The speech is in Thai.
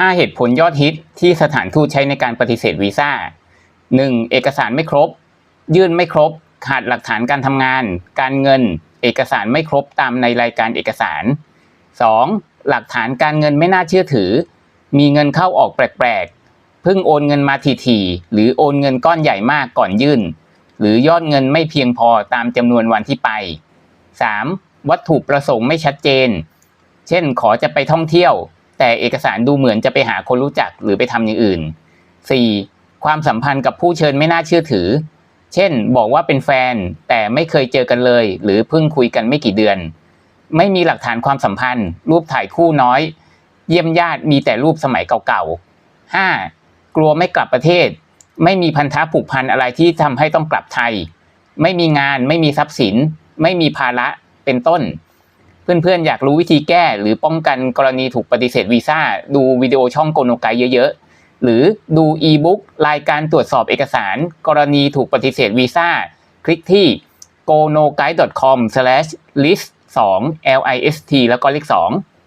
5 เหตุผลยอดฮิตที่สถานทูตใช้ในการปฏิเสธวีซ่า 1. เอกสารไม่ครบ ยื่นไม่ครบ ขาดหลักฐานการทำงาน การเงิน เอกสารไม่ครบตามในรายการเอกสาร 2. หลักฐานการเงินไม่น่าเชื่อถือ มีเงินเข้าออกแปลกๆ เพิ่งโอนเงินมาทีๆหรือโอนเงินก้อนใหญ่มากก่อนยื่น หรือยอดเงินไม่เพียงพอตามจำนวนวันที่ไป 3. วัตถุประสงค์ไม่ชัดเจน เช่นขอจะไปท่องเที่ยว แต่เอกสารดูเหมือนจะไปหาคนรู้จักหรือไปทำอย่างอื่น 4. ความสัมพันธ์กับผู้เชิญไม่น่าเชื่อถือ เช่น บอกว่าเป็นแฟนแต่ไม่เคยเจอกันเลย หรือเพิ่งคุยกันไม่กี่เดือน ไม่มีหลักฐานความสัมพันธ์ รูปถ่ายคู่น้อย เยี่ยมญาติมีแต่รูปสมัยเก่าๆ 5. กลัวไม่กลับประเทศ ไม่มีพันธะผูกพันอะไรที่ทำให้ต้องกลับไทย ไม่มีงานไม่มีทรัพย์สิน ไม่มีภาระเป็นต้น เพื่อนๆ อยากรู้วิธีแก้ หรือป้องกันกรณีถูกปฏิเสธวีซ่า ดูวิดีโอช่องโกโนไกเยอะๆ หรือดูอีบุ๊กรายการตรวจสอบเอกสาร กรณีถูกปฏิเสธวีซ่า คลิกที่ gonoguide.com/list 2 list แล้วก็เลข2